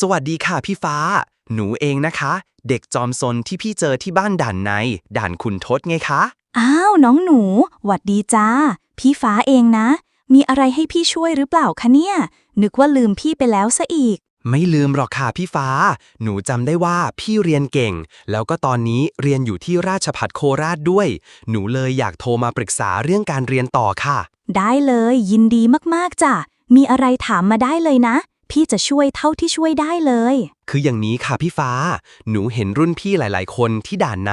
สวัสดีค่ะพี่ฟ้า หนูเองนะคะ เด็กจอมซนที่พี่เจอที่บ้านด่านใน ด่านคุณทศไงคะ อ้าวน้องหนูหวัดดีจ้า พี่ฟ้าเองนะ มีอะไรให้พี่ช่วยหรือเปล่าคะเนี่ย นึกว่าลืมพี่ไปแล้วซะอีก ไม่ลืมหรอกค่ะพี่ฟ้า หนูจำได้ว่าพี่เรียนเก่ง แล้วก็ตอนนี้เรียนอยู่ที่ราชภัฏโคราชด้วย หนูเลยอยากโทรมาปรึกษาเรื่องการเรียนต่อค่ะ ได้เลยยินดีมากๆจ้ะมีอะไรถามมาได้เลยนะ พี่จะช่วยเท่าที่ช่วยได้เลย คืออย่างนี้ค่ะพี่ฟ้า หนูเห็นรุ่นพี่หลาย ๆ คนที่ด่านใน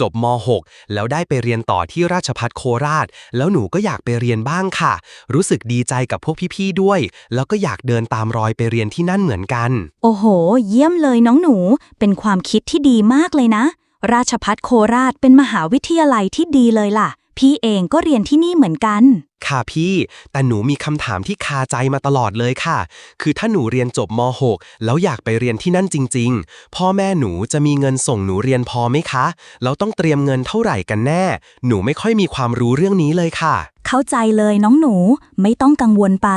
จบม .6 แล้วได้ไปเรียนต่อที่ราชภัฏโคราช แล้วหนูก็อยากไปเรียนบ้างค่ะ รู้สึกดีใจกับพวกพี่ ๆ ด้วย แล้วก็อยากเดินตามรอยไปเรียนที่นั่นเหมือนกัน โอ้โห เยี่ยมเลยน้องหนู เป็นความคิดที่ดีมากเลยนะ ราชพัฒโคราชเป็นมหาวิทยาลัยที่ดีเลยล่ะ พี่เองก็เรียนที่นี่เหมือนกัน ค่ะพี่ แต่หนูมีคำถามที่คาใจมาตลอดเลยค่ะ คือถ้าหนูเรียนจบม .6 แล้วอยากไปเรียนที่นั่นจริง ๆ พ่อแม่หนูจะมีเงินส่งหนูเรียนพอไหมคะ แล้วต้องเตรียมเงินเท่าไหร่กันแน่ หนูไม่ค่อยมีความรู้เรื่องนี้เลยค่ะ เข้าใจเลยน้องหนูไม่ต้องกังวลไป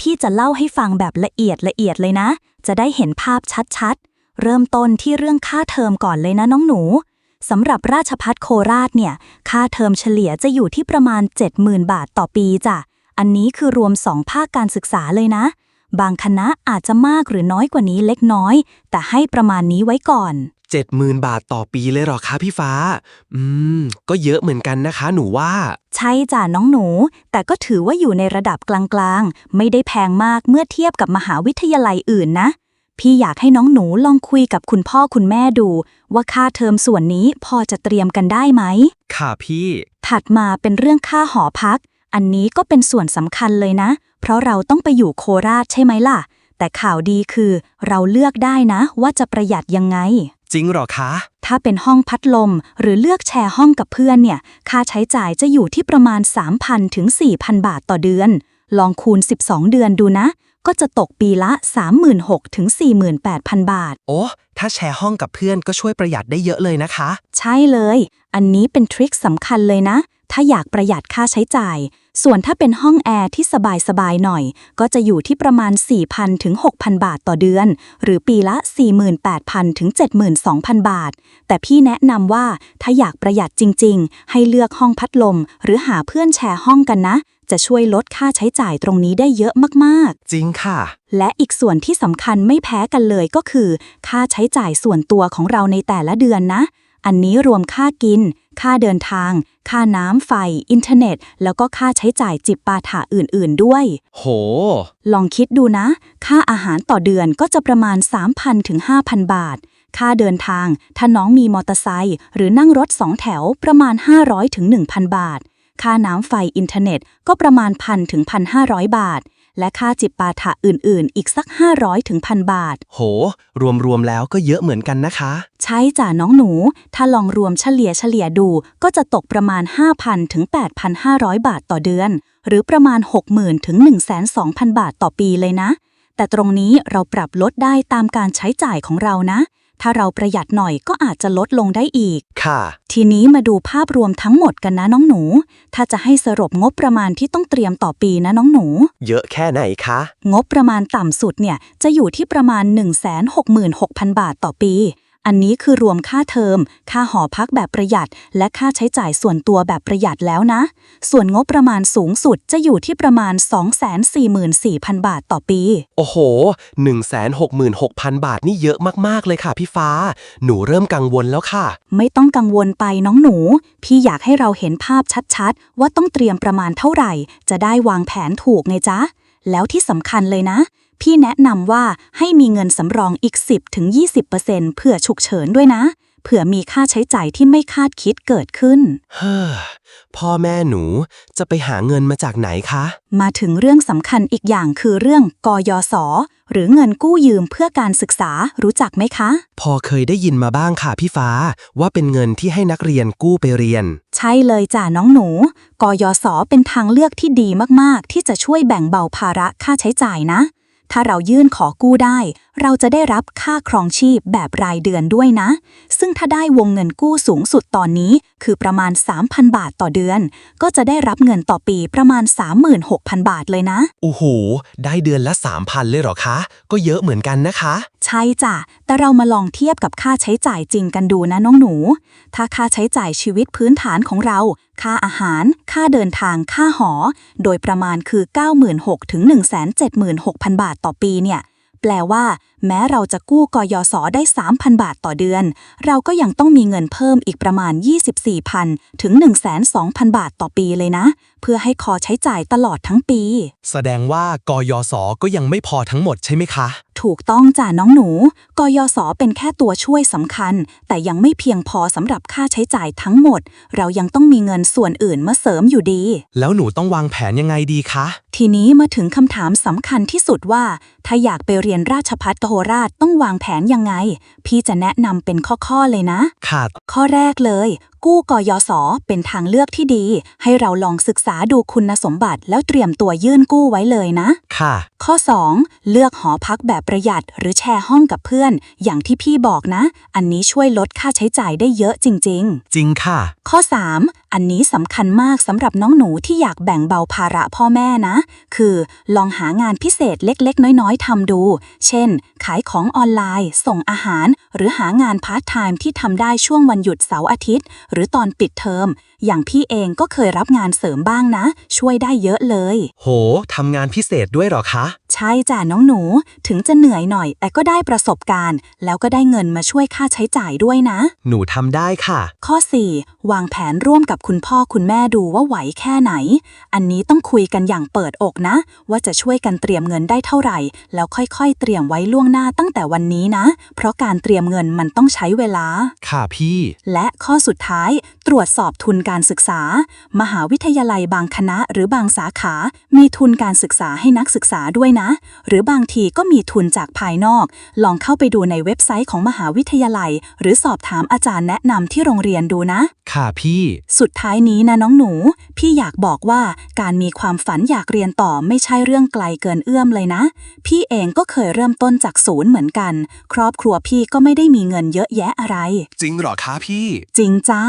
พี่จะเล่าให้ฟังแบบละเอียดละเอียดเลยนะ จะได้เห็นภาพชัดๆ เริ่มต้นที่เรื่องค่าเทอมก่อนเลยนะน้องหนู สำหรับราชพัฒโคราชเนี่ย ค่าเทอมเฉลี่ยจะอยู่ที่ประมาณ 70,000 บาทต่อปีจ้ะ อันนี้คือรวม 2 ภาคการศึกษาเลยนะ บางคณะอาจจะมากหรือน้อยกว่านี้เล็กน้อย แต่ให้ประมาณนี้ไว้ก่อน 70,000 บาทต่อปีเลยเหรอคะพี่ฟ้า อืม ก็เยอะเหมือนกันนะคะ หนูว่า ใช่จ้ะน้องหนู แต่ก็ถือว่าอยู่ในระดับกลางๆ ไม่ได้แพงมากเมื่อเทียบกับมหาวิทยาลัยอื่นนะ พี่อยากให้น้องหนูลองคุยกับคุณพ่อคุณแม่ดู ว่าค่าเทอมส่วนนี้พอจะเตรียมกันได้ไหม ค่ะพี่ ถัดมาเป็นเรื่องค่าหอพัก อันนี้ก็เป็นส่วนสำคัญเลยนะ เพราะเราต้องไปอยู่โคราชใช่ไหมล่ะ แต่ข่าวดีคือเราเลือกได้นะ ว่าจะประหยัดยังไง จริงเหรอคะ ถ้าเป็นห้องพัดลม หรือเลือกแชร์ห้องกับเพื่อนเนี่ย ค่าใช้จ่ายจะอยู่ที่ประมาณ 3,000 ถึง 4,000 บาทต่อเดือน ลองคูณ 12 เดือนดูนะ ก็จะตกปีละ 36,000ถึง48,000 บาท โอ้ ถ้าแชร์ห้องกับเพื่อนก็ช่วยประหยัดได้เยอะเลยนะคะ ใช่เลย อันนี้เป็นทริคสำคัญเลยนะ ถ้าอยากประหยัดค่าใช้จ่าย ส่วนถ้าเป็นห้องแอร์ที่สบายๆหน่อย ก็จะอยู่ที่ประมาณ 4,000 ถึง 6,000 บาทต่อเดือน หรือปีละ 48,000 ถึง 72,000 บาท แต่พี่แนะนำว่าถ้าอยากประหยัดจริง ๆ ให้เลือกห้องพัดลม หรือหาเพื่อนแชร์ห้องกันนะ จะช่วยลดค่าใช้จ่ายตรงนี้ได้เยอะมากๆ จริงค่ะ และอีกส่วนที่สำคัญไม่แพ้กันเลยก็คือ ค่าใช้จ่ายส่วนตัวของเราในแต่ละเดือนนะ อันนี้รวมค่ากิน ค่าเดินทาง ค่าน้ำไฟ อินเทอร์เน็ต แล้วก็ค่าใช้จ่ายจิปาถะอื่น ๆ ด้วย โห ลองคิดดูนะ ค่าอาหารต่อเดือนก็จะประมาณ 3,000ถึง5,000 บาท ค่าเดินทาง ถ้าน้องมีมอเตอร์ไซค์หรือนั่งรถ2แถวประมาณ 500ถึง1,000 บาท ค่าน้ำไฟอินเทอร์เน็ตก็ประมาณ1,000ถึง1,500 บาท และค่าจิปาถะอื่นๆ อีกสัก 500ถึง1,000บาท โห รวมๆแล้วก็เยอะเหมือนกันนะคะ ใช่จ้ะน้องหนู ถ้าลองรวมเฉลี่ยเฉลี่ยดู ก็จะตกประมาณ 5,000ถึง8,500 บาทต่อเดือน หรือประมาณ 60,000ถึง102,000 บาทต่อปีเลยนะ แต่ตรงนี้เราปรับลดได้ตามการใช้จ่ายของเรานะ ถ้าเราประหยัดหน่อยก็อาจจะลดลงได้อีก ค่ะ ทีนี้มาดูภาพรวมทั้งหมดกันนะน้องหนู ถ้าจะให้สรุปงบประมาณที่ต้องเตรียมต่อปีนะน้องหนู เยอะแค่ไหนคะ งบประมาณต่ำสุดเนี่ยจะอยู่ที่ประมาณ 166,000 บาทต่อปี อันนี้คือรวมค่าเทอม ค่าหอพักแบบประหยัด และค่าใช้จ่ายส่วนตัวแบบประหยัดแล้วนะ ส่วนงบประมาณสูงสุดจะอยู่ที่ประมาณ 244,000 บาทต่อปี โอ้โห 166,000 บาทนี่เยอะมากๆเลยค่ะพี่ฟ้า หนูเริ่มกังวลแล้วค่ะ ไม่ต้องกังวลไปน้องหนู พี่อยากให้เราเห็นภาพชัดๆ ว่าต้องเตรียมประมาณเท่าไหร่ จะได้วางแผนถูกไงจ๊ะแล้วที่สำคัญเลยนะ พี่แนะนำว่าให้มีเงินสำรองอีก 10-20%เผื่อฉุกเฉินด้วยนะ เผื่อมีค่าใช้จ่ายที่ไม่คาดคิดเกิดขึ้น เฮ้อพ่อแม่หนูจะไปหาเงินมาจากไหนคะ มาถึงเรื่องสำคัญอีกอย่างคือเรื่องกยศหรือเงินกู้ยืมเพื่อการศึกษารู้จักไหมคะ พอเคยได้ยินมาบ้างค่ะพี่ฟ้า ว่าเป็นเงินที่ให้นักเรียนกู้ไปเรียน ใช่เลยจ้ะน้องหนู กยศเป็นทางเลือกที่ดีมากๆ ที่จะช่วยแบ่งเบาภาระค่าใช้จ่ายนะ ถ้าเรายื่นขอกู้ได้ เราจะได้รับค่าครองชีพแบบรายเดือนด้วยนะ ซึ่งถ้าได้วงเงินกู้สูงสุดตอนนี้ คือประมาณ 3,000 บาทต่อเดือน ก็จะได้รับเงินต่อปีประมาณ 36,000 บาทเลยนะ โอ้โห ได้เดือนละ 3,000 เลยเหรอคะ ก็เยอะเหมือนกันนะคะ ใช่จ้ะ แต่เรามาลองเทียบกับค่าใช้จ่ายจริงกันดูนะน้องหนู ถ้าค่าใช้จ่ายชีวิตพื้นฐานของเรา ค่าอาหาร ค่าเดินทาง ค่าหอ โดยประมาณคือ 96,000ถึง176,000 บาทต่อปีเนี่ย แปลว่าแม้เราจะกู้กยศได้ 3,000 บาทต่อเดือน เราก็ยังต้องมีเงินเพิ่มอีกประมาณ 24,000 ถึง102,000 บาทต่อปีเลยนะ เพื่อให้คอใช้จ่ายตลอดทั้งปี แสดงว่ากยศก็ยังไม่พอทั้งหมดใช่ไหมคะ ถูกต้องจ้ะน้องหนู กยศเป็นแค่ตัวช่วยสำคัญ แต่ยังไม่เพียงพอสำหรับค่าใช้จ่ายทั้งหมด เรายังต้องมีเงินส่วนอื่นมาเสริมอยู่ดี แล้วหนูต้องวางแผนยังไงดีคะ ทีนี้มาถึงคำถามสำคัญที่สุดว่า ถ้าอยากไปเรียนราชพัฒโทราชต้องวางแผนยังไง พี่จะแนะนำเป็นข้อๆเลยนะค่ะข้อแรกเลย กู้กยศเป็นทางเลือกที่ดี ให้เราลองศึกษาดูคุณสมบัติแล้วเตรียมตัวยื่นกู้ไว้เลยนะ ค่ะ ข้อ 2. เลือกหอพักแบบประหยัดหรือแชร์ห้องกับเพื่อน อย่างที่พี่บอกนะ อันนี้ช่วยลดค่าใช้จ่ายได้เยอะจริงจริงค่ะๆข้อ 3. อันนี้สำคัญมากสำหรับน้องหนูที่อยากแบ่งเบาภาระพ่อแม่นะ คือลองหางานพิเศษเล็กๆ น้อยๆทำดู เช่น ขายของออนไลน์ ส่งอาหาร หรือหางานพาร์ทไทม์ที่ทำได้ช่วงวันหยุดเสาร์อาทิตย์หรือตอนปิดเทอม อย่างพี่เองก็เคยรับงานเสริมบ้างนะ ช่วยได้เยอะเลย โห ทำงานพิเศษด้วยเหรอคะ ใช่จ้ะน้องหนู ถึงจะเหนื่อยหน่อย แต่ก็ได้ประสบการณ์ แล้วก็ได้เงินมาช่วยค่าใช้จ่ายด้วยนะ หนูทำได้ค่ะ ข้อ 4. วางแผนร่วมกับคุณพ่อคุณแม่ดูว่าไหวแค่ไหน อันนี้ต้องคุยกันอย่างเปิดอกนะ ว่าจะช่วยกันเตรียมเงินได้เท่าไหร่ แล้วค่อยๆ เตรียมไว้ล่วงหน้าตั้งแต่วันนี้นะ เพราะการเตรียมเงินมันต้องใช้เวลา ค่ะพี่ และข้อสุดท้ายตรวจสอบทุนการศึกษา มหาวิทยาลัยบางคณะหรือบางสาขา มีทุนการศึกษาให้นักศึกษาด้วยนะ หรือบางทีก็มีทุนจากภายนอก ลองเข้าไปดูในเว็บไซต์ของมหาวิทยาลัย หรือสอบถามอาจารย์แนะนำที่โรงเรียนดูนะ ค่ะพี่ สุดท้ายนี้นะน้องหนู พี่อยากบอกว่าการมีความฝันอยากเรียนต่อไม่ใช่เรื่องไกลเกินเอื้อมเลยนะ พี่เองก็เคยเริ่มต้นจากศูนย์เหมือนกัน ครอบครัวพี่ก็ไม่ได้มีเงินเยอะแยะอะไร จริงเหรอคะพี่ จริงจ้า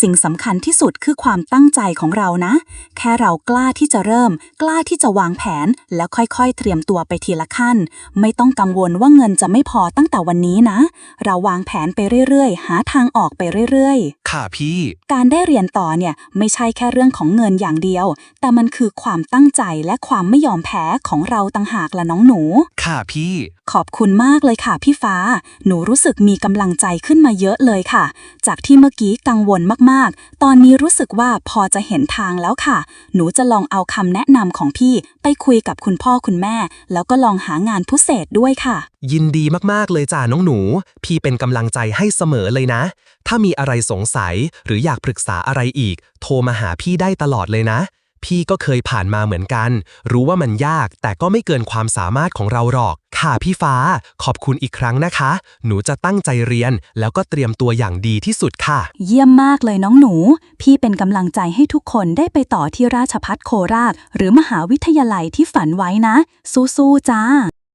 สิ่งสำคัญที่สุดคือความตั้งใจของเรานะ แค่เรากล้าที่จะเริ่ม กล้าที่จะวางแผน แล้วค่อยๆ เตรียมตัวไปทีละขั้น ไม่ต้องกังวลว่าเงินจะไม่พอตั้งแต่วันนี้นะ เราวางแผนไปเรื่อยๆ หาทางออกไปเรื่อยๆ ค่ะพี่ การได้เรียนต่อเนี่ยไม่ใช่แค่เรื่องของเงินอย่างเดียว แต่มันคือความตั้งใจและความไม่ยอมแพ้ของเราต่างหากละน้องหนูค่ะพี่ ขอบคุณมากเลยค่ะพี่ฟ้า หนูรู้สึกมีกำลังใจขึ้นมาเยอะเลยค่ะ จากที่เมื่อกี้กังวลมากๆ ตอนนี้รู้สึกว่าพอจะเห็นทางแล้วค่ะ หนูจะลองเอาคำแนะนำของพี่ ไปคุยกับคุณพ่อคุณแม่ แล้วก็ลองหางานพิเศษด้วยค่ะ ยินดีมากๆเลยจ้าน้องหนู พี่เป็นกำลังใจให้เสมอเลยนะ ถ้ามีอะไรสงสัยหรืออยากปรึกษาอะไรอีก โทรมาหาพี่ได้ตลอดเลยนะ พี่ก็เคยผ่านมาเหมือนกัน รู้ว่ามันยากแต่ก็ไม่เกินความสามารถของเราหรอก ค่ะพี่ฟ้า ขอบคุณอีกครั้งนะคะ หนูจะตั้งใจเรียน แล้วก็เตรียมตัวอย่างดีที่สุดค่ะ เยี่ยมมากเลยน้องหนู พี่เป็นกำลังใจให้ทุกคนได้ไปต่อที่ราชพัฒโคราช หรือมหาวิทยาลัยที่ฝันไว้นะ สู้ๆจ้า